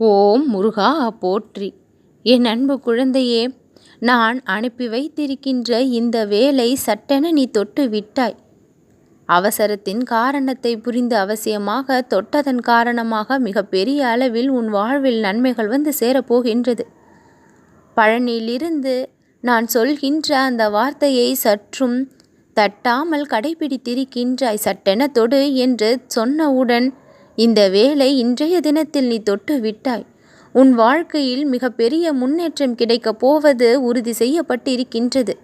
ஓம் முருகா போற்றி. என் அன்பு குழந்தையே நான் அனுப்பி வைத்திருக்கின்ற இந்த வேலை சட்டென நீ தொட்டு விட்டாய். அவசரத்தின் காரணத்தை புரிந்து அவசியமாக தொட்டதன் காரணமாக மிக பெரிய அளவில் உன் வாழ்வில் நன்மைகள் வந்து சேரப்போகின்றது பழனியிலிருந்து நான் சொல்கின்ற அந்த வார்த்தையை சற்றும் தட்டாமல் கடைபிடித்திருக்கின்றாய் சட்டென தொடு என்று சொன்னவுடன் இந்த வேலை இன்றைய தினத்தில் நீ தொட்டு விட்டாய். உன் வாழ்க்கையில் மிகப்பெரிய முன்னேற்றம் கிடைக்கப் போவது உறுதி செய்யப்பட்டிருக்கின்றது.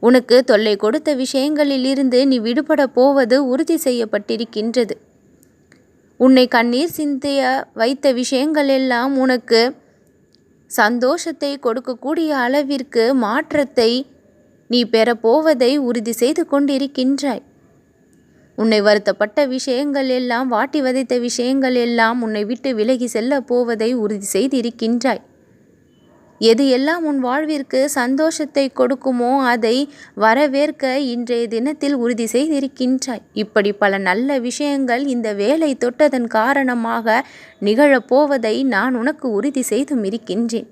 உனக்கு தொல்லை கொடுத்த விஷயங்களில் இருந்து நீ விடுபட போவது உறுதி செய்யப்பட்டிருக்கின்றது. உன்னை கண்ணீர் சிந்தைய வைத்த விஷயங்கள் எல்லாம் உனக்கு சந்தோஷத்தை கொடுக்கக்கூடிய அளவிற்கு மாற்றத்தை நீ பெறப்போவதை உறுதி செய்து கொண்டிருக்கின்றாய். உன்னை வருத்தப்பட்ட விஷயங்கள் எல்லாம் வாட்டி வதைத்த விஷயங்கள் எல்லாம் உன்னை விட்டு விலகி செல்ல போவதை உறுதி செய்திருக்கின்றாய். எது எல்லாம் உன் வாழ்விற்கு சந்தோஷத்தை கொடுக்குமோ அதை வரவேற்க இன்றைய தினத்தில் உறுதி செய்திருக்கின்றாய். இப்படி பல நல்ல விஷயங்கள் இந்த வேலை தொட்டதன் காரணமாக நிகழப்போவதை நான் உனக்கு உறுதி செய்தும் இருக்கின்றேன்.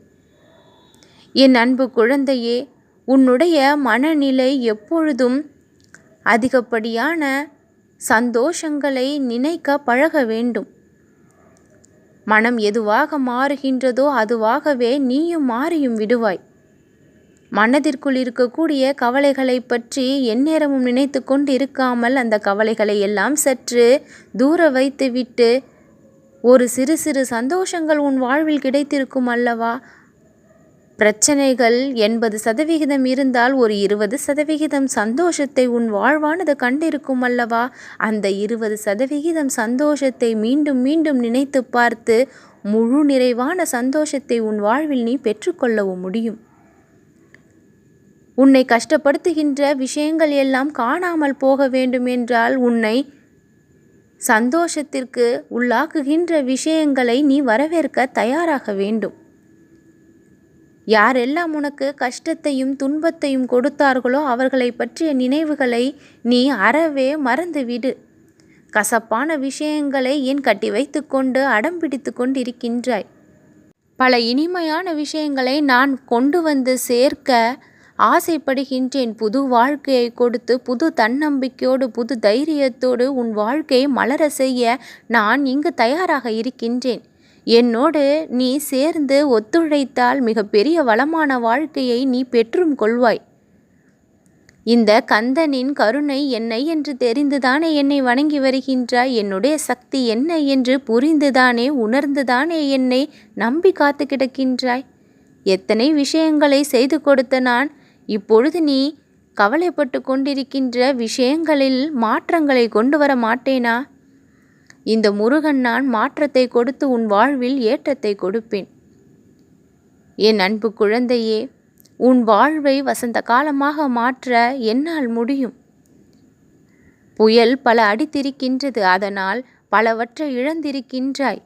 என் அன்பு குழந்தையே உன்னுடைய மனநிலை எப்பொழுதும் அதிகப்படியான சந்தோஷங்களை நினைக்க பழக வேண்டும். மனம் எதுவாக மாறுகின்றதோ அதுவாகவே நீயும் மாறியும் விடுவாய். மனதிற்குள் இருக்கக்கூடிய கவலைகளை பற்றி எந்நேரமும் நினைத்து கொண்டு இருக்காமல் அந்த கவலைகளை எல்லாம் சற்று தூர வைத்துவிட்டு ஒரு சிறு சிறு சந்தோஷங்கள் உன் வாழ்வில் கிடைத்திருக்கும் அல்லவா? பிரச்சனைகள் எண்பது சதவிகிதம் இருந்தால் ஒரு இருபது சதவிகிதம் சந்தோஷத்தை உன் வாழ்வானது கண்டிருக்கும் அல்லவா? அந்த இருபது சதவிகிதம் சந்தோஷத்தை மீண்டும் மீண்டும் நினைத்து பார்த்து முழு நிறைவான சந்தோஷத்தை உன் வாழ்வில் நீ பெற்றுக்கொள்ளவும் முடியும். உன்னை கஷ்டப்படுத்துகின்ற விஷயங்கள் எல்லாம் காணாமல் போக வேண்டும் என்றால் உன்னை சந்தோஷத்திற்கு உள்ளாக்குகின்ற விஷயங்களை நீ வரவேற்க தயாராக வேண்டும். யாரெல்லாம் உனக்கு கஷ்டத்தையும் துன்பத்தையும் கொடுத்தார்களோ அவர்களை பற்றிய நினைவுகளை நீ அறவே மறந்துவிடு. கசப்பான விஷயங்களை ஏன் கட்டி வைத்து கொண்டு அடம் பிடித்து கொண்டிருக்கின்றாய்? பல இனிமையான விஷயங்களை நான் கொண்டு வந்து சேர்க்க ஆசைப்படுகின்றேன். புது வாழ்க்கையை கொடுத்து புது தன்னம்பிக்கையோடு புது தைரியத்தோடு உன் வாழ்க்கையை மலர செய்ய நான் இங்கு தயாராக இருக்கின்றேன். என்னோடு நீ சேர்ந்து ஒத்துழைத்தால் மிகப்பெரிய வளமான வாழ்க்கையை நீ பெற்றும் கொள்வாய். இந்த கந்தனின் கருணை என்னை என்று தெரிந்துதானே என்னை வணங்கி வருகின்றாய்? என்னுடைய சக்தி என்ன என்று புரிந்துதானே உணர்ந்துதானே என்னை நம்பி காத்து கிடக்கின்றாய்? எத்தனை விஷயங்களை செய்து கொடுத்த நான்? இப்பொழுது நீ கவலைப்பட்டு கொண்டிருக்கின்ற விஷயங்களில் மாற்றங்களை கொண்டு வர மாட்டேனா? இந்த முருகன் நான் மாற்றத்தை கொடுத்து உன் வாழ்வில் ஏற்றத்தை கொடுப்பேன். என் அன்பு குழந்தையே உன் வாழ்வை வசந்த காலமாக மாற்ற என்னால் முடியும். புயல் பல அடித்திருக்கின்றது அதனால் பலவற்றை இழந்திருக்கின்றாய்.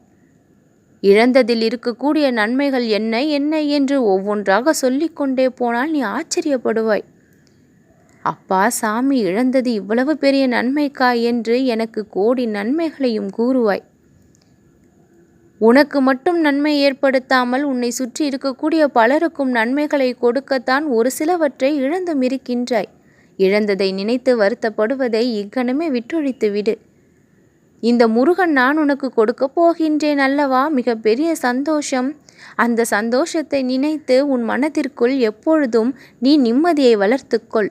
இழந்ததில் இருக்கக்கூடிய நன்மைகள் என்ன என்ன என்று ஒவ்வொன்றாக சொல்லிக்கொண்டே போனால் நீ ஆச்சரியப்படுவாய். அப்பா சாமி இழந்தது இவ்வளவு பெரிய நன்மைக்கா என்று எனக்கு கோடி நன்மைகளையும் கூறுவாய். உனக்கு மட்டும் நன்மை ஏற்படுத்தாமல் உன்னை சுற்றி இருக்கக்கூடிய பலருக்கும் நன்மைகளை கொடுக்கத்தான் ஒரு சிலவற்றை இழந்தும் இருக்கின்றாய். இழந்ததை நினைத்து வருத்தப்படுவதை இக்கணமே விட்டொழித்து விடு. இந்த முருகன் நான் உனக்கு கொடுக்க போகின்றேன் அல்லவா? மிகப்பெரிய சந்தோஷம். அந்த சந்தோஷத்தை நினைத்து உன் மனதிற்குள் எப்பொழுதும் நீ நிம்மதியை வளர்த்துக்கொள்.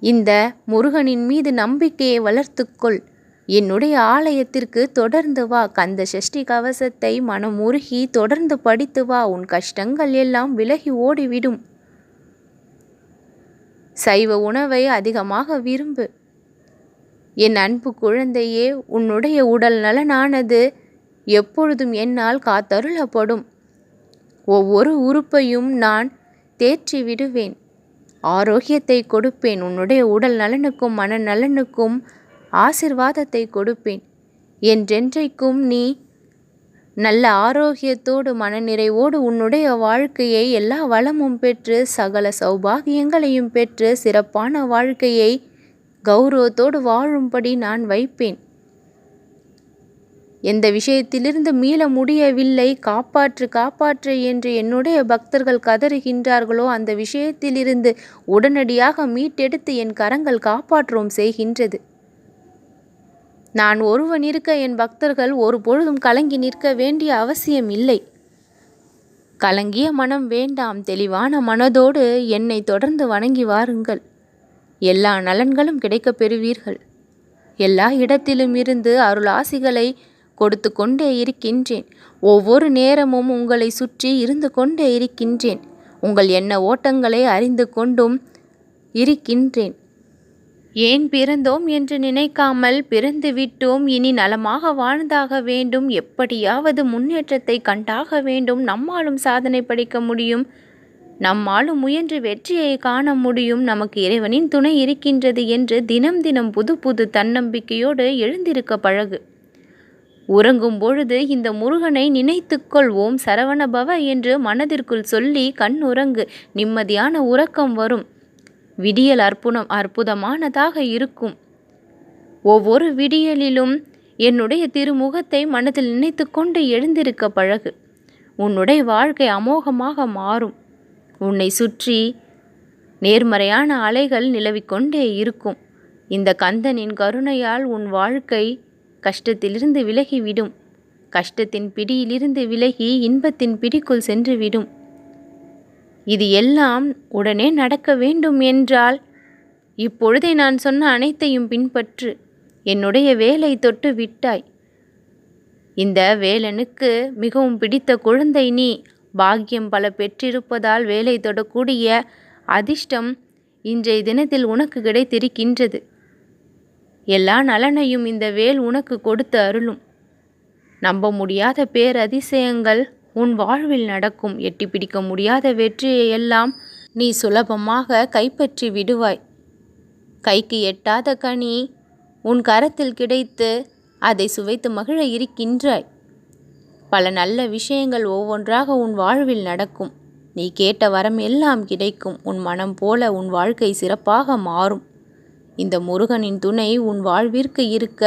இந்த முருகனின் மீது நம்பிக்கையை வளர்த்துக்கொள். என்னுடைய ஆலயத்திற்கு தொடர்ந்து வா. கந்த சஷ்டி கவசத்தை மனமுருகி தொடர்ந்து படித்து வா. உன் கஷ்டங்கள் எல்லாம் விலகி ஓடிவிடும். சைவ உணவை அதிகமாக விரும்பு. என் அன்பு குழந்தையே உன்னுடைய உடல் நலனானது எப்பொழுதும் என்னால் காத்தருளப்படும். ஒவ்வொரு உறுப்பையும் நான் தேற்றி விடுவேன் ஆரோக்கியத்தை கொடுப்பேன். உன்னுடைய உடல் நலனுக்கும் மன நலனுக்கும் ஆசிர்வாதத்தை கொடுப்பேன். என்றென்றைக்கும் நீ நல்ல ஆரோக்கியத்தோடு மனநிறைவோடு உன்னுடைய வாழ்க்கையை எல்லா வளமும் பெற்று சகல சௌபாகியங்களையும் பெற்று சிறப்பான வாழ்க்கையை கௌரவத்தோடு வாழும்படி நான் வைப்பேன். எந்த விஷயத்திலிருந்து மீள முடியவில்லை காப்பாற்று காப்பாற்று என்று என்னுடைய பக்தர்கள் கதறுகின்றார்களோ அந்த விஷயத்திலிருந்து உடனடியாக மீட்டெடுத்து என் கரங்கள் காப்பாற்றவும் செய்கின்றது. நான் ஒருவன் இருக்க என் பக்தர்கள் ஒரு பொழுதும் கலங்கி நிற்க வேண்டிய அவசியம் இல்லை. கலங்கிய மனம் வேண்டாம் தெளிவான மனதோடு என்னை தொடர்ந்து வணங்கி வாருங்கள். எல்லா நலன்களும் கிடைக்கப் பெறுவீர்கள். எல்லா இடத்திலும் இருந்து அருளாசிகளை கொடுத்து கொண்டே இருக்கின்றேன். ஒவ்வொரு நேரமும் உங்களை சுற்றி இருந்து கொண்டே இருக்கின்றேன். உங்கள் எண்ண ஓட்டங்களை அறிந்து கொண்டும் இருக்கின்றேன். ஏன் பிறந்தோம் என்று நினைக்காமல் பிறந்து விட்டோம் இனி நலமாக வாழ்ந்தாக வேண்டும். எப்படியாவது முன்னேற்றத்தை கண்டாக வேண்டும். நம்மாலும் சாதனை படைக்க முடியும். நம்மாலும் முயன்று வெற்றியை காண முடியும். நமக்கு இறைவனின் துணை இருக்கின்றது என்று தினம் தினம் புது புது தன்னம்பிக்கையோடு எழுந்திருக்க பழகு. உறங்கும் பொழுது இந்த முருகனை நினைத்துக்கொள்வோம் சரவணபவ என்று மனதிற்குள் சொல்லி கண் உறங்கு நிம்மதியான உறக்கம் வரும். விடியல் அற்புதம் அற்புதமானதாக இருக்கும். ஒவ்வொரு விடியலிலும் என்னுடைய திருமுகத்தை மனதில் நினைத்து கொண்டு எழுந்திருக்க பழகு. உன்னுடைய வாழ்க்கை அமோகமாக மாறும். உன்னை சுற்றி நேர்மறையான அலைகள் நிலவிக்கொண்டே இருக்கும். இந்த கந்தனின் கருணையால் உன் வாழ்க்கை கஷ்டத்திலிருந்து விலகிவிடும். கஷ்டத்தின் பிடியிலிருந்து விலகி இன்பத்தின் பிடிக்குள் சென்றுவிடும். இது எல்லாம் உடனே நடக்க வேண்டும் என்றால் இப்பொழுதே நான் சொன்ன அனைத்தையும் பின்பற்று. என்னுடைய வேலை தொட்டு விட்டாய். இந்த வேலனுக்கு மிகவும் பிடித்த குழந்தை நீ. பாக்கியம் பல பெற்றிருப்பதால் வேலை தொடக்கூடிய அதிர்ஷ்டம் இன்றைய தினத்தில் உனக்கு கிடைத்திருக்கின்றது. எல்லா நலனையும் இந்த வேல் உனக்கு கொடுத்து அருளும். நம்ப முடியாத பேரதிசயங்கள் உன் வாழ்வில் நடக்கும். எட்டி பிடிக்க முடியாத வெற்றியை எல்லாம் நீ சுலபமாக கைப்பற்றி விடுவாய். கைக்கு எட்டாத கனி உன் கரத்தில் கிடைத்து அதை சுவைத்து மகிழ இருக்கின்றாய். பல நல்ல விஷயங்கள் ஒவ்வொன்றாக உன் வாழ்வில் நடக்கும். நீ கேட்ட வரம் எல்லாம் கிடைக்கும். உன் மனம் போல உன் வாழ்க்கை சிறப்பாக மாறும். இந்த முருகனின் துணை உன் வாழ்விற்கு இருக்க.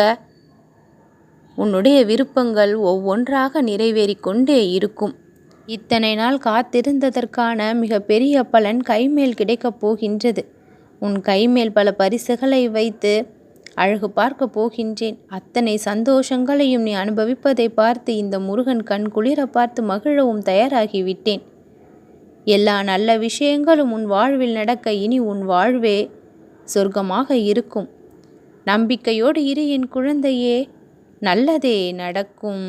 உன்னுடைய விருப்பங்கள் ஒவ்வொன்றாக நிறைவேறிக் கொண்டே இருக்கும். இத்தனை நாள் காத்திருந்ததற்கான மிகப்பெரிய பலன் கைமேல் கிடைக்கப் போகின்றது. உன் கைமேல் பல பரிசுகளை வைத்து அழகு பார்க்க போகின்றேன். அத்தனை சந்தோஷங்களையும் நீ அனுபவிப்பதை பார்த்து இந்த முருகன் கண் குளிர பார்த்து மகிழவும் தயாராகிவிட்டேன் எல்லா நல்ல விஷயங்களும் உன் வாழ்வில் நடக்க இனி உன் வாழ்வே சொர்க்கமாக இருக்கும். நம்பிக்கையோடு இரு என் குழந்தையே நல்லதே நடக்கும்.